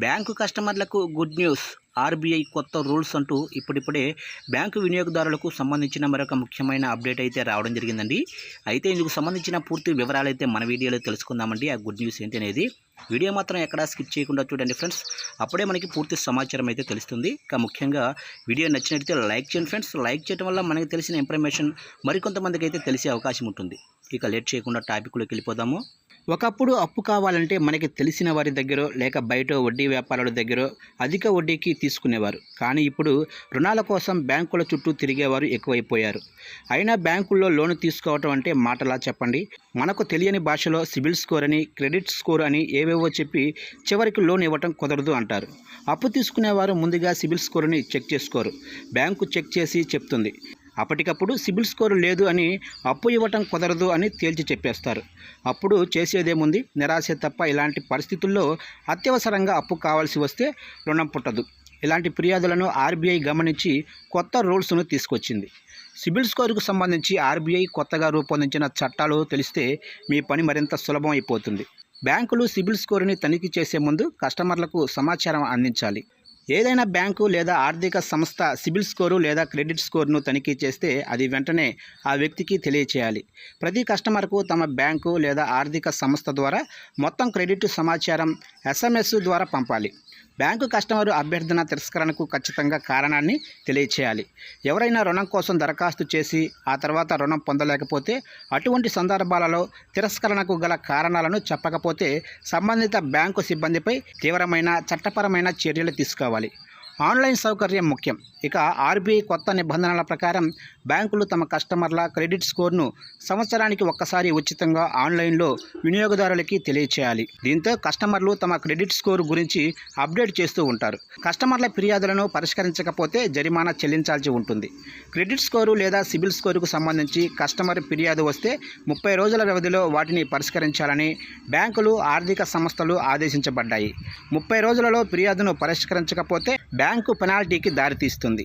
Bank కస్టమర్లకు good news. RBI కొత్త rules అంటూ ఇప్పుడిప్పుడే బ్యాంకు వినియోగదారులకు సంబంధించిన మరొక ముఖ్యమైన అప్డేట్ అయితే రావడం జరిగిందండి. అయితే ఇందుకు సంబంధించిన పూర్తి వివరాలు అయితే మన వీడియోలో తెలుసుకుందామండి. ఆ గుడ్ న్యూస్ ఏంటి అనేది వీడియో మాత్రం ఎక్కడా స్కిప్ చేయకుండా చూడండి ఫ్రెండ్స్. అప్పుడే మనకి పూర్తి సమాచారం అయితే తెలుస్తుంది. ఇంకా ముఖ్యంగా వీడియో నచ్చినట్లయితే లైక్ చేయండి ఫ్రెండ్స్. లైక్ చేయడం వల్ల మనకి తెలిసిన ఇన్ఫర్మేషన్ మరికొంతమందికి అయితే తెలిసే అవకాశం ఉంటుంది. ఇక లేట్ చేయకుండా టాపిక్లోకి వెళ్ళిపోదాము. ఒకప్పుడు అప్పు కావాలంటే మనకి తెలిసిన వారి దగ్గర లేక బయట వడ్డీ వ్యాపారుల దగ్గర అధిక వడ్డీకి తీసుకునేవారు. కానీ ఇప్పుడు రుణాల కోసం బ్యాంకుల చుట్టూ తిరిగేవారు ఎక్కువైపోయారు. అయినా బ్యాంకుల్లో లోను తీసుకోవటం అంటే మాటలా చెప్పండి. మనకు తెలియని భాషలో సిబిల్ స్కోర్ అని క్రెడిట్ స్కోర్ అని ఏవేవో చెప్పి చివరికి లోన్ ఇవ్వటం కుదరదు అంటారు. అప్పు తీసుకునేవారు ముందుగా సిబిల్ స్కోర్ని చెక్ చేసుకోరు. బ్యాంకు చెక్ చేసి చెప్తుంది. అప్పటికప్పుడు సిబిల్ స్కోరు లేదు అని అప్పు ఇవ్వటం కుదరదు అని తేల్చి చెప్పేస్తారు. అప్పుడు చేసేదేముంది? నిరాశ తప్ప ఇలాంటి పరిస్థితుల్లో అత్యవసరంగా అప్పు కావాల్సి వస్తే రుణం పుట్టదు. ఇలాంటి ఫిర్యాదులను ఆర్బీఐ గమనించి కొత్త రూల్స్ను తీసుకొచ్చింది. సిబిల్ స్కోర్కు సంబంధించి ఆర్బీఐ కొత్తగా రూపొందించిన చట్టాలు తెలిస్తే మీ పని మరింత సులభం అయిపోతుంది. బ్యాంకులు సిబిల్ స్కోరుని తనిఖీ చేసే ముందు కస్టమర్లకు సమాచారం అందించాలి. ఏదైనా బ్యాంకు లేదా ఆర్థిక సంస్థ సిబిల్ స్కోరు లేదా క్రెడిట్ స్కోర్ను తనిఖీ చేస్తే అది వెంటనే ఆ వ్యక్తికి తెలియచేయాలి. ప్రతి కస్టమర్కు తమ బ్యాంకు లేదా ఆర్థిక సంస్థ ద్వారా మొత్తం క్రెడిట్ సమాచారం ఎస్ఎంఎస్ ద్వారా పంపాలి. బ్యాంకు కస్టమర్ అభ్యర్థన తిరస్కరణకు ఖచ్చితంగా కారణాన్ని తెలియచేయాలి. ఎవరైనా రుణం కోసం దరఖాస్తు చేసి ఆ తర్వాత రుణం పొందలేకపోతే అటువంటి సందర్భాలలో తిరస్కరణకు గల కారణాలను చెప్పకపోతే సంబంధిత బ్యాంకు సిబ్బందిపై తీవ్రమైన చట్టపరమైన చర్యలు తీసుకోవాలి. ఆన్లైన్ సౌకర్యం ముఖ్యం. ఇక ఆర్బీఐ కొత్త నిబంధనల ప్రకారం బ్యాంకులు తమ కస్టమర్ల క్రెడిట్ స్కోర్ను సంవత్సరానికి ఒక్కసారి ఉచితంగా ఆన్లైన్లో వినియోగదారులకి తెలియచేయాలి. దీంతో కస్టమర్లు తమ క్రెడిట్ స్కోర్ గురించి అప్డేట్ చేస్తూ ఉంటారు. కస్టమర్ల ఫిర్యాదులను పరిష్కరించకపోతే జరిమానా చెల్లించాల్సి ఉంటుంది. క్రెడిట్ స్కోరు లేదా సిబిల్ స్కోరుకు సంబంధించి కస్టమర్ ఫిర్యాదు వస్తే ముప్పై రోజుల వ్యవధిలో వాటిని పరిష్కరించాలని బ్యాంకులు ఆర్థిక సంస్థలు ఆదేశించబడ్డాయి. ముప్పై రోజులలో ఫిర్యాదును పరిష్కరించకపోతే బ్యాంకు పెనాల్టీకి దారితీస్తుంది. జరుగుతుంది.